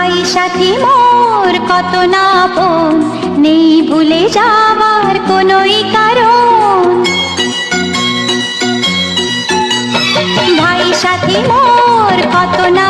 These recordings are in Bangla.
ভাই সাথী, মোর কত না আপন নেই ভুলে যাবার কোনোই কারণ। ভাই সাথী, মোর কত না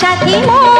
ভাই সাথী মোর